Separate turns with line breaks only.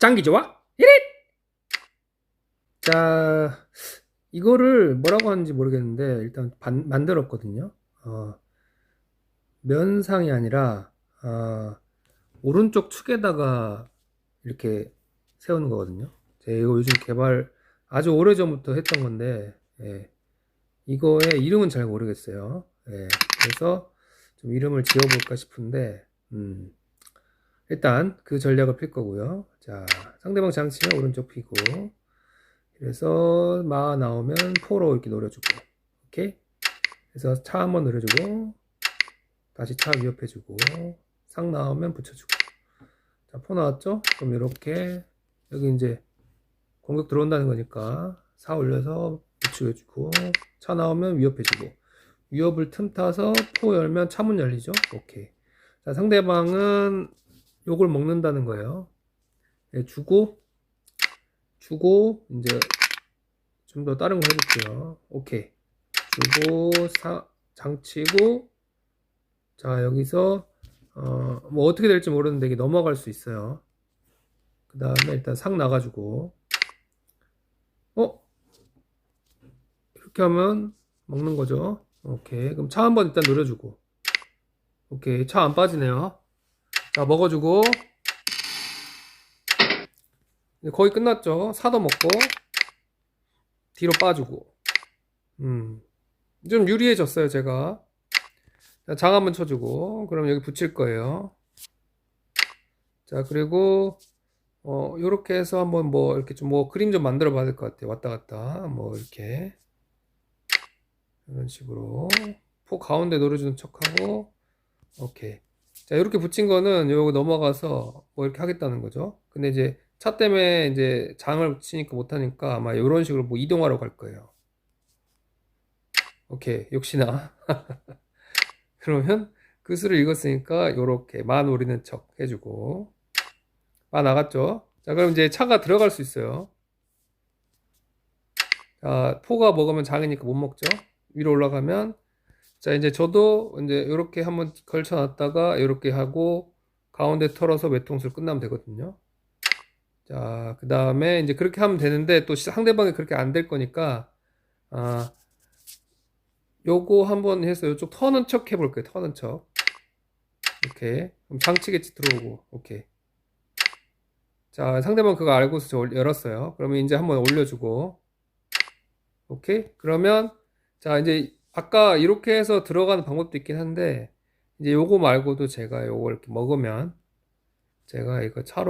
장기 좋아? 1위! 자, 이거를 뭐라고 하는지 모르겠는데, 일단 반- 만들었거든요. 어, 면상이 아니라, 어, 오른쪽 축에다가 이렇게 세우는 거거든요. 제가 이거 요즘 개발 아주 오래 전부터 했던 건데, 예, 이거의 이름은 잘 모르겠어요. 예, 그래서 좀 이름을 지어볼까 싶은데, 음, 일단 그 전략을 필 거고요. 자, 상대방 장치는 오른쪽 피고, 그래서 마 나오면 포로 이렇게 노려주고, 오케이? 그래서 차 한번 노려주고, 다시 차 위협해주고, 상 나오면 붙여주고. 자, 포 나왔죠? 그럼 이렇게 여기 이제 공격 들어온다는 거니까 사 올려서 붙여주고, 차 나오면 위협해주고, 위협을 틈타서 포 열면 차문 열리죠? 오케이. 자, 상대방은 요걸 먹는다는 거예요. 예, 주고, 주고, 이제 좀 더 다른 거 해볼게요. 오케이. 주고, 사, 장치고, 자, 여기서, 어, 뭐 어떻게 될지 모르는데 이게 넘어갈 수 있어요. 그 다음에 일단 상 나가지고, 어? 이렇게 하면 먹는 거죠. 오케이. 그럼 차 한번 일단 노려주고, 오케이. 차 안 빠지네요. 자, 먹어주고. 거의 끝났죠. 사도 먹고. 뒤로 빠지고. 음. 좀 유리해졌어요, 제가. 자, 장 한번 쳐주고. 그럼 여기 붙일 거예요. 자, 그리고, 어, 요렇게 해서 한번 뭐, 이렇게 좀 뭐, 그림 좀 만들어 봐야 될 것 같아요. 왔다 갔다. 뭐, 이렇게. 이런 식으로. 포 가운데 노려주는 척 하고. 오케이. 자, 이렇게 붙인 거는 요거 넘어가서 뭐 이렇게 하겠다는 거죠. 근데 이제 차 때문에 이제 장을 붙이니까 못하니까 아마 이런 식으로 뭐 이동하러 갈 거예요. 오케이. 역시나. 그러면 그 수를 읽었으니까 요렇게 마 노리는 척 해주고. 마 나갔죠. 자, 그럼 이제 차가 들어갈 수 있어요. 자, 포가 먹으면 장이니까 못 먹죠. 위로 올라가면 자, 이제 저도 이제 이렇게 한번 걸쳐 놨다가 이렇게 하고 가운데 털어서 외통수를 끝나면 되거든요. 자, 그 다음에 이제 그렇게 하면 되는데 또 상대방이 그렇게 안 될 거니까 아, 요거 한번 해서 이쪽 터는 척 해볼게요. 터는 척. 이렇게. 그럼 장치겠지 들어오고. 오케이. 자, 상대방 그거 알고서 저 올- 열었어요. 그러면 이제 한번 올려주고. 오케이. 그러면 자, 이제 아까 이렇게 해서 들어가는 방법도 있긴 한데 이제 요거 말고도 제가 요거 이렇게 먹으면 제가 이거 차로